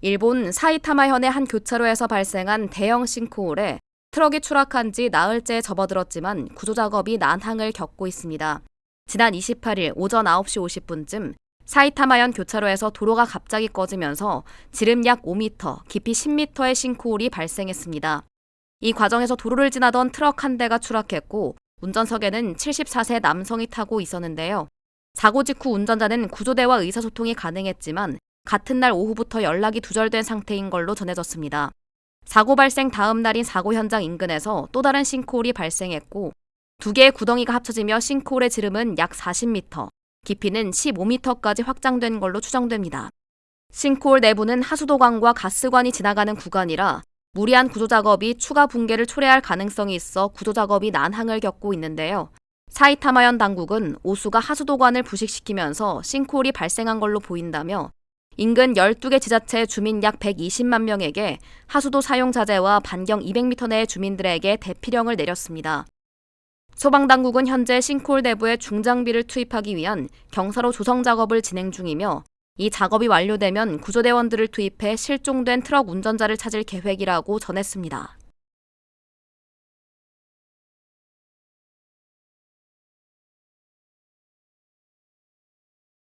일본 사이타마현의 한 교차로에서 발생한 대형 싱크홀에 트럭이 추락한 지 나흘째 접어들었지만 구조 작업이 난항을 겪고 있습니다. 지난 28일 오전 9시 50분쯤 사이타마현 교차로에서 도로가 갑자기 꺼지면서 지름 약 5m, 깊이 10m의 싱크홀이 발생했습니다. 이 과정에서 도로를 지나던 트럭 한 대가 추락했고 운전석에는 74세 남성이 타고 있었는데요. 사고 직후 운전자는 구조대와 의사소통이 가능했지만 같은 날 오후부터 연락이 두절된 상태인 걸로 전해졌습니다. 사고 발생 다음 날인 사고 현장 인근에서 또 다른 싱크홀이 발생했고 두 개의 구덩이가 합쳐지며 싱크홀의 지름은 약 40m, 깊이는 15m까지 확장된 걸로 추정됩니다. 싱크홀 내부는 하수도관과 가스관이 지나가는 구간이라 무리한 구조 작업이 추가 붕괴를 초래할 가능성이 있어 구조 작업이 난항을 겪고 있는데요. 사이타마현 당국은 오수가 하수도관을 부식시키면서 싱크홀이 발생한 걸로 보인다며 인근 12개 지자체 주민 약 120만 명에게 하수도 사용 자제와 반경 200m 내의 주민들에게 대피령을 내렸습니다. 소방당국은 현재 싱크홀 내부에 중장비를 투입하기 위한 경사로 조성 작업을 진행 중이며 이 작업이 완료되면 구조대원들을 투입해 실종된 트럭 운전자를 찾을 계획이라고 전했습니다.